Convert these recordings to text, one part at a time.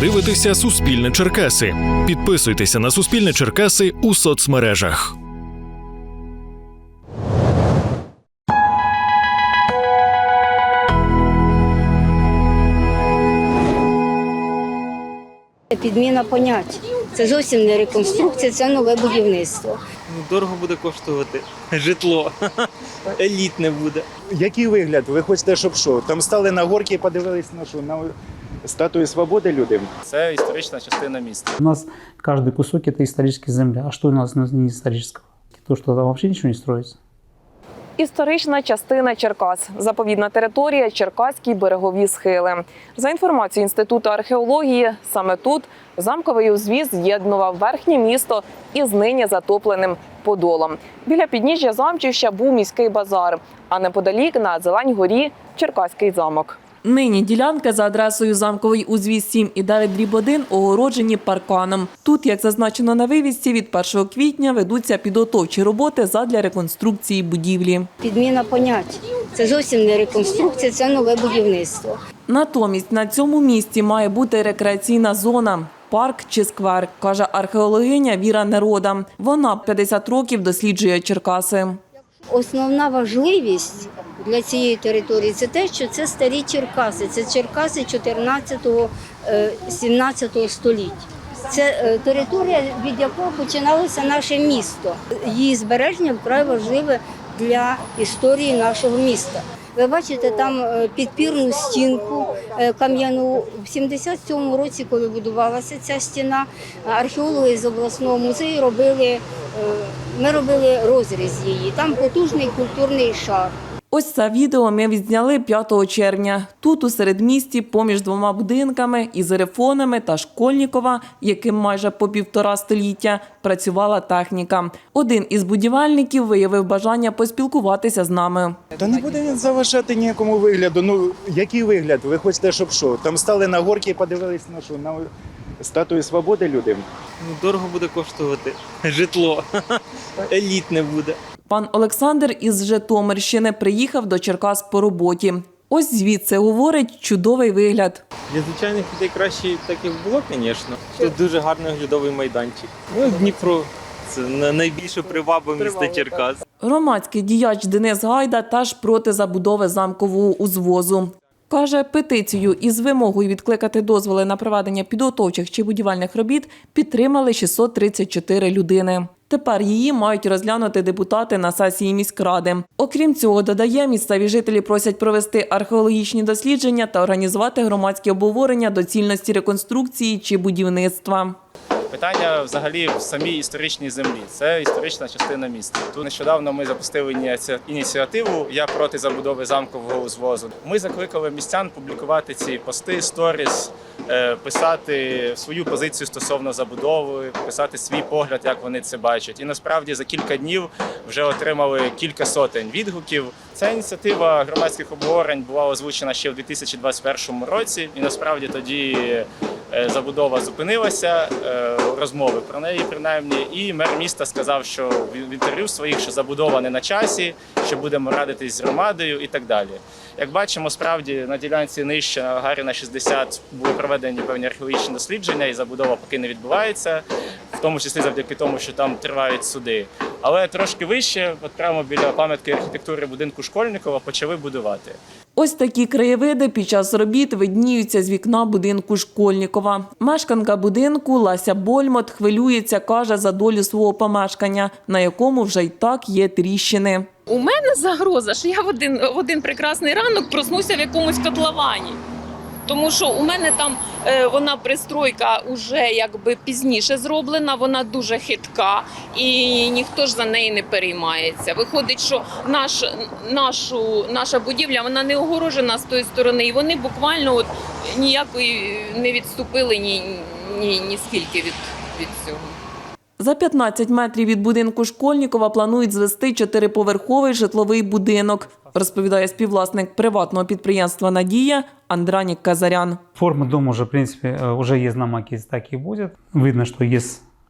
дивитеся Суспільне Черкаси. Підписуйтеся на Суспільне Черкаси у соцмережах. Підміна понять. Це зовсім не реконструкція, це нове будівництво. Ну, дорого буде коштувати житло. Елітне буде. Який вигляд? Ви хочете, щоб що? Там стали на горки і подивились на що? На статую свободи люди? Це історична частина міста. У нас каждый кусок это историческая земля. А что у нас не исторического? То, что там вообще ничего не строится. Історична частина Черкас, заповідна територія, Черкаські берегові схили. За інформацією інституту археології, саме тут замковий узвіз з'єднував верхнє місто із нині затопленим Подолом. Біля підніжжя замчища був міський базар, а неподалік на Зелень горі Черкаський замок. Нині ділянка за адресою замковий узвіз 7 і 9 дріб 1 огороджені парканом. Тут, як зазначено на вивісці, від 1 квітня ведуться підготовчі роботи задля реконструкції будівлі. Підміна понять. Це зовсім не реконструкція, це нове будівництво. Натомість на цьому місці має бути рекреаційна зона. Парк чи сквер, каже археологиня Віра Нерода. Вона 50 років досліджує Черкаси. Основна важливість для цієї території це те, що це старі Черкаси. Це Черкаси 14-17 століття. Це е, територія, від якого починалося наше місто. Її збереження вкрай важливе для історії нашого міста. Ви бачите там е, підпірну стінку е, кам'яну. В 77-му році, коли будувалася ця стіна, археологи з обласного музею робили, е, ми робили розріз її. Там потужний культурний шар. Ось це відео ми відзняли 5 червня. Тут у середмісті, поміж двома будинками із рефонами та Школьнікова, яким майже по півтора століття працювала техніка. Один із будівельників виявив бажання поспілкуватися з нами. Та не буде він заважати ніякому вигляду. Ну який вигляд? Ви хочете, щоб що? Там стали на горки і подивились на що? На статую свободи люди? Ну, дорого буде коштувати житло. Елітне буде. Пан Олександр із Житомирщини приїхав до Черкас по роботі. Ось звідси говорить чудовий вигляд. Для звичайних людей краще так і було, звісно. Тут дуже гарний оглядовий майданчик. Ну, Дніпро це найбільше приваба міста Черкас. Громадський діяч Денис Гайда теж проти забудови замкового узвозу. Каже, петицію із вимогою відкликати дозволи на проведення підготовчих чи будівельних робіт підтримали 634 людини. Тепер її мають розглянути депутати на сесії міськради. Окрім цього, додає, місцеві жителі просять провести археологічні дослідження та організувати громадські обговорення доцільності реконструкції чи будівництва. Питання взагалі в самій історичній землі. Це історична частина міста. Тут нещодавно ми запустили ініці- ініціативу Я проти забудови замкового узвозу. Ми закликали містян публікувати ці пости, сторіс, е, писати свою позицію стосовно забудови, писати свій погляд, як вони це бачать. І насправді за кілька днів вже отримали кілька сотень відгуків. Ця ініціатива громадських обговорень була озвучена ще в 2021 році, і насправді тоді забудова зупинилася, е, розмови про неї принаймні. І мер міста сказав, що в інтерв'ю своїх, що забудова не на часі, що будемо радитись з громадою і так далі. Як бачимо, справді на ділянці нижче на Гаріна 60 були проведені певні археологічні дослідження, і забудова поки не відбувається, в тому числі завдяки тому, що там тривають суди. Але трошки вище, от прямо біля пам'ятки архітектури будинку Школьникова, почали будувати. Ось такі краєвиди під час робіт видніються з вікна будинку Школьнікова. Мешканка будинку Лася Больмот хвилюється, каже, за долю свого помешкання, на якому вже й так є тріщини. У мене загроза, що я в один, в один прекрасний ранок проснуся в якомусь котловані. Тому що у мене там е, вона пристройка вже якби пізніше зроблена, вона дуже хитка, і ніхто ж за неї не переймається. Виходить, що наш, нашу, наша будівля вона не огорожена з тої сторони, і вони буквально от ніякої не відступили ні, ні, ні скільки від, від цього. За 15 метрів від будинку Школьнікова планують звести чотириповерховий житловий будинок, розповідає співвласник приватного підприємства Надія Андранік Казарян. Форма дому вже в принципі вже уже есть на маке, так і буде. Видно, що є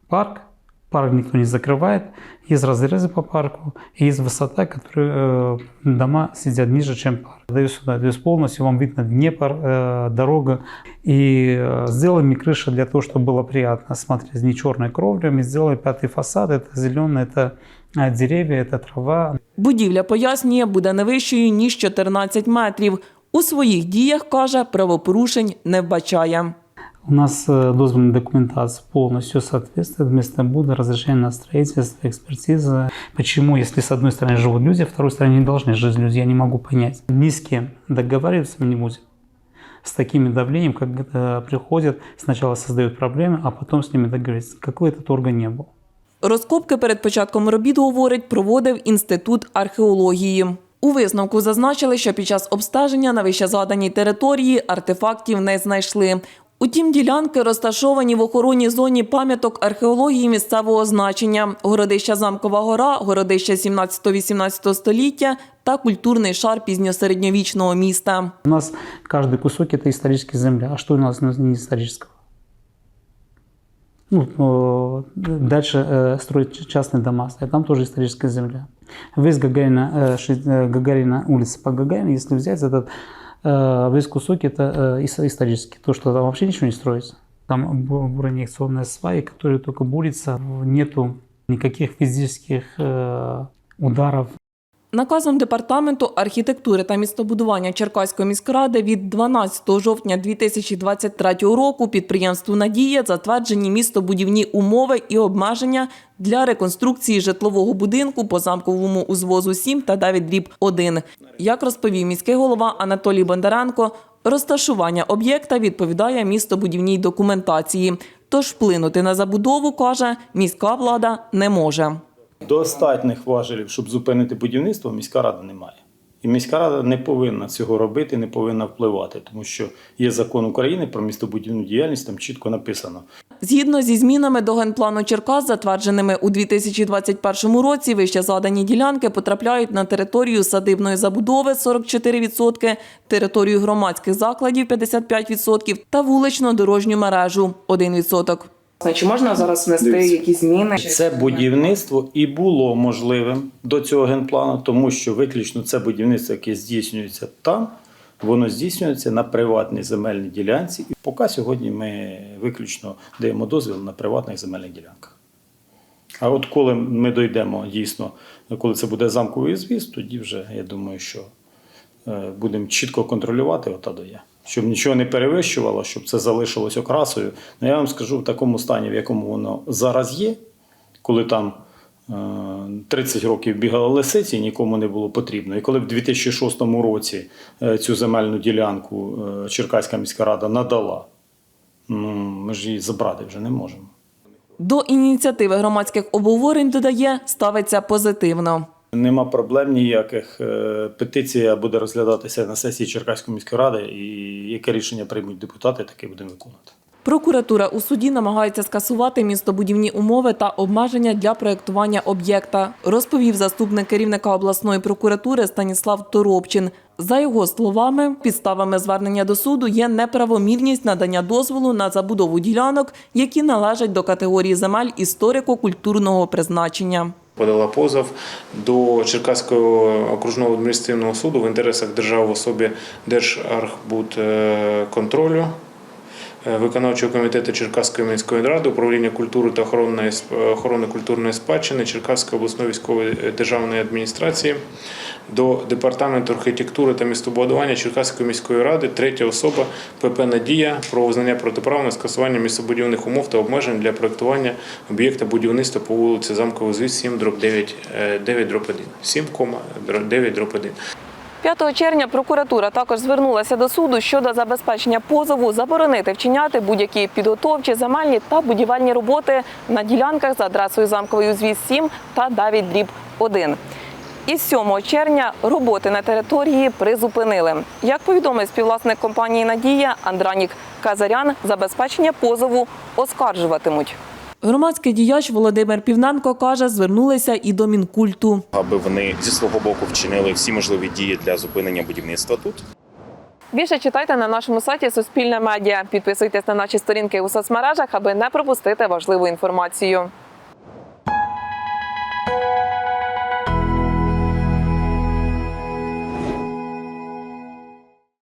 парк, Парк никто не закрывает, есть разрезы по парку, и есть высота, которая э, дома сидят ниже, чем парк. Даю сюда, то есть полностью вам видно Днепр, э, дорога. И э, сделали мне крыша для того, чтобы было приятно смотреть, не черной кровлей. сделали пятый фасад, это зеленый, это э, деревья, это трава, Будівля пояснює, буде не вищою ніж 14 метрів. У своїх діях каже, правопорушень не вбачає. У нас э, дозвольная документация полностью соответствует, место будет, разрешение на строительство, экспертиза. Почему, если с одной стороны живут люди, а с второй стороны не должны жить люди, я не могу понять. Ни с кем договариваться мы не будем. С таким давлением, как это приходят, сначала создают проблемы, а потом с ними договориться. Какой этот орган не был. Розкопки перед початком робіт, говорить, проводив Інститут археології. У висновку зазначили, що під час обстеження на вищезаданій території артефактів не знайшли. Утім, ділянки розташовані в охоронній зоні пам'яток археології місцевого значення: городища Замкова гора, городище 17-18 століття та культурний шар пізньосередньовічного міста. У нас каждый кусок это историческая земля. А что у нас не исторического? Ну, э, дальше э, строить частные дома, стоят, там тоже историческая земля. Весь Гагарина, э, ши- э, Гагарина, улица по Гагарину, если взять этот э, весь кусок, это э, ис- исторический. То, что там вообще ничего не строится. Там бу- буроинъекционные сваи, которые только бурятся, нету никаких физических э, ударов Наказом департаменту архітектури та містобудування Черкаської міськради від 12 жовтня 2023 року підприємству Надія затверджені містобудівні умови і обмеження для реконструкції житлового будинку по замковому узвозу 7 та 9 дріб 1. Як розповів міський голова Анатолій Бондаренко, розташування об'єкта відповідає містобудівній документації. Тож вплинути на забудову, каже, міська влада не може. Достатніх важелів, щоб зупинити будівництво, міська рада не має. І міська рада не повинна цього робити, не повинна впливати, тому що є закон України про містобудівну діяльність, там чітко написано. Згідно зі змінами до генплану Черкас, затвердженими у 2021 році, вище задані ділянки потрапляють на територію садибної забудови 44%, територію громадських закладів 55% та вулично-дорожню мережу 1%. Чи можна зараз внести якісь зміни? Це будівництво і було можливим до цього генплану, тому що виключно це будівництво, яке здійснюється там, воно здійснюється на приватній земельній ділянці. І поки сьогодні ми виключно даємо дозвіл на приватних земельних ділянках. А от коли ми дійдемо дійсно, коли це буде замковий звіз, тоді вже я думаю, що е, будемо чітко контролювати ота до я. Щоб нічого не перевищувало, щоб це залишилось окрасою. Ну я вам скажу в такому стані, в якому воно зараз є, коли там е, 30 років бігали лисиці, нікому не було потрібно. І коли в 2006 році е, цю земельну ділянку е, Черкаська міська рада надала, ну, ми ж її забрати вже не можемо. До ініціативи громадських обговорень, додає, ставиться позитивно. Нема проблем ніяких. Е, Петиція буде розглядатися на сесії Черкаської міської ради, і яке рішення приймуть депутати, таке будемо виконувати. Прокуратура у суді намагається скасувати містобудівні умови та обмеження для проєктування об'єкта, розповів заступник керівника обласної прокуратури Станіслав Торопчин. За його словами, підставами звернення до суду є неправомірність надання дозволу на забудову ділянок, які належать до категорії земель історико-культурного призначення. Подала позов до Черкаського окружного адміністративного суду в інтересах держави в особі Держархбудконтролю, виконавчого комітету Черкаської міської ради, управління культури та охорони, охорони культурної спадщини Черкаської обласної військової державної адміністрації, до департаменту архітектури та містобудування Черкаської міської ради, третя особа ПП Надія про визнання протиправного скасування містобудівних умов та обмежень для проектування об'єкта будівництва по вулиці Замковий звіз 7 дроб 9, 9 дроб 1. 7, 9 дроб 1. 5 червня прокуратура також звернулася до суду щодо забезпечення позову заборонити вчиняти будь-які підготовчі, земельні та будівельні роботи на ділянках за адресою замковий узвіз 7 та 9 дріб 1. Із 7 червня роботи на території призупинили. Як повідомив співвласник компанії Надія Андранік Казарян, забезпечення позову оскаржуватимуть. Громадський діяч Володимир Півненко каже, звернулися і до Мінкульту. аби вони зі свого боку вчинили всі можливі дії для зупинення будівництва тут. Більше читайте на нашому сайті Суспільне медіа. Підписуйтесь на наші сторінки у соцмережах, аби не пропустити важливу інформацію.